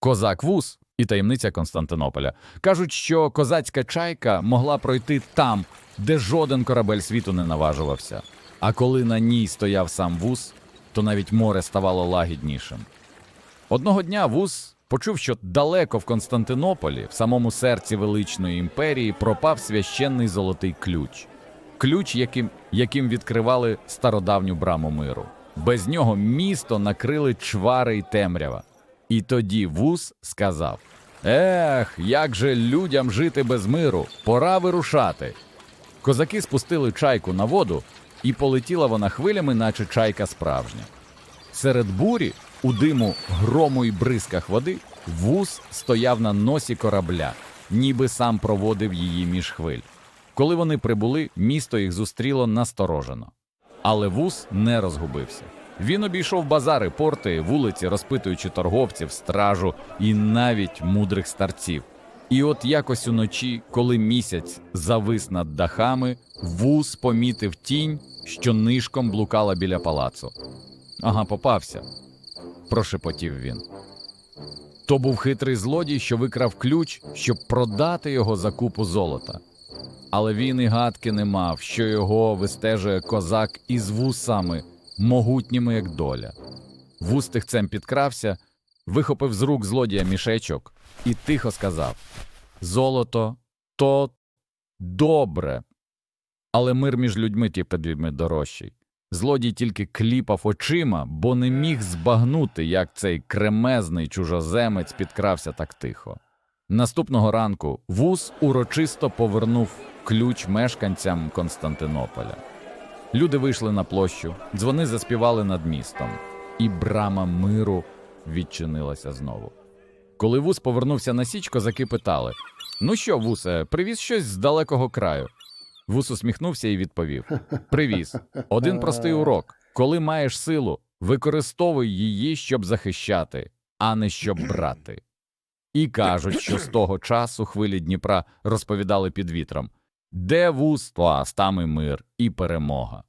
Козак Вус і таємниця Константинополя. Кажуть, що козацька чайка могла пройти там, де жоден корабель світу не наважувався. А коли на ній стояв сам вуз, то навіть море ставало лагіднішим. Одного дня вуз почув, що далеко в Константинополі, в самому серці величної імперії, пропав священний золотий ключ. Ключ, яким, яким відкривали стародавню браму миру. Без нього місто накрили чвари й темрява. І тоді вуз сказав: Ех, як же людям жити без миру, пора вирушати. Козаки спустили чайку на воду, і полетіла вона хвилями, наче чайка справжня. Серед бурі, у диму, грому й бризках води, вуз стояв на носі корабля, ніби сам проводив її між хвиль. Коли вони прибули, місто їх зустріло насторожено. Але вуз не розгубився. Він обійшов базари, порти, вулиці, розпитуючи торговців, стражу і навіть мудрих старців. І от якось уночі, коли місяць завис над дахами, вуз помітив тінь, що нишком блукала біля палацу. Ага, попався, прошепотів він. То був хитрий злодій, що викрав ключ, щоб продати його за купу золота. Але він і гадки не мав, що його вистежує козак із вусами, могутніми, як доля. Вус тихцем підкрався, вихопив з рук злодія мішечок і тихо сказав: Золото то добре, але мир між людьми ті підлюдьми дорожчий. Злодій тільки кліпав очима, бо не міг збагнути, як цей кремезний чужоземець підкрався так тихо. Наступного ранку вуз урочисто повернув ключ мешканцям Константинополя. Люди вийшли на площу, дзвони заспівали над містом, і брама миру відчинилася знову. Коли вуз повернувся на січ, козаки питали: Ну що, вусе, привіз щось з далекого краю? Вус усміхнувся і відповів: Привіз. Один простий урок. Коли маєш силу, використовуй її, щоб захищати, а не щоб брати. І кажуть, що з того часу хвилі Дніпра розповідали під вітром: де вуз, то там мир, і перемога.